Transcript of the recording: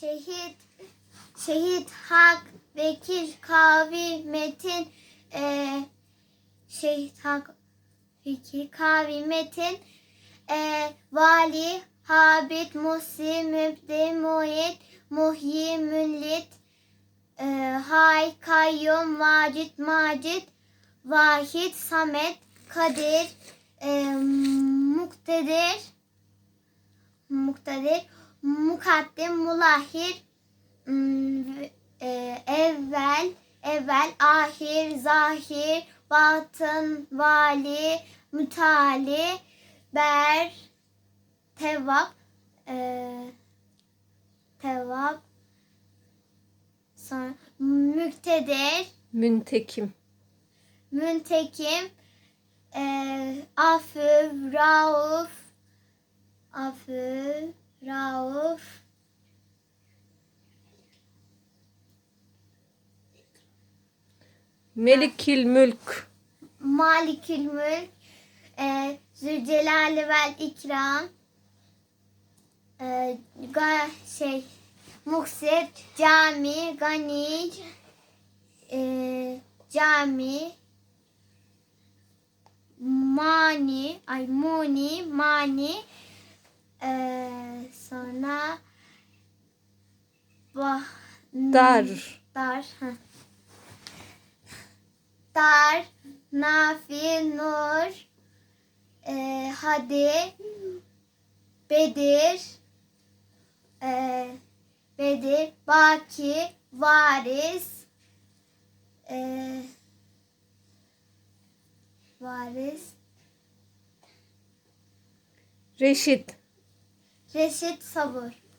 şehit, şehit, hak, vekil, kavi, metin, e, şehit, hak, vekil, kavi, metin, e, vali, habit, musi, mübdi, muhit, muhyi, müllit, e, hay, kayyum, vacit, macit, vahid, samet, kadir, e, muktedir, muktedir, mukaddim, mulahir, e, evvel, evvel, ahir, zahir, batın, vali, mütali, ber, tevap, e, tevap, sonra müktedir, Müntekim. müntekim, e, afü, rauf, afü, rauf, Melikil mülk. malikül mülk, e, zülcelali vel ikram, e, ga, şey, muksit, cami, gani, e, cami, mani, ay muni, mani, e, sonra bah, Dar. Dar. heh. Dar, Nafi, Nur, e, Hadi, Bedir, e, Bedir, Baki, Varis, e, Varis, Reşit. Reşit, Sabır.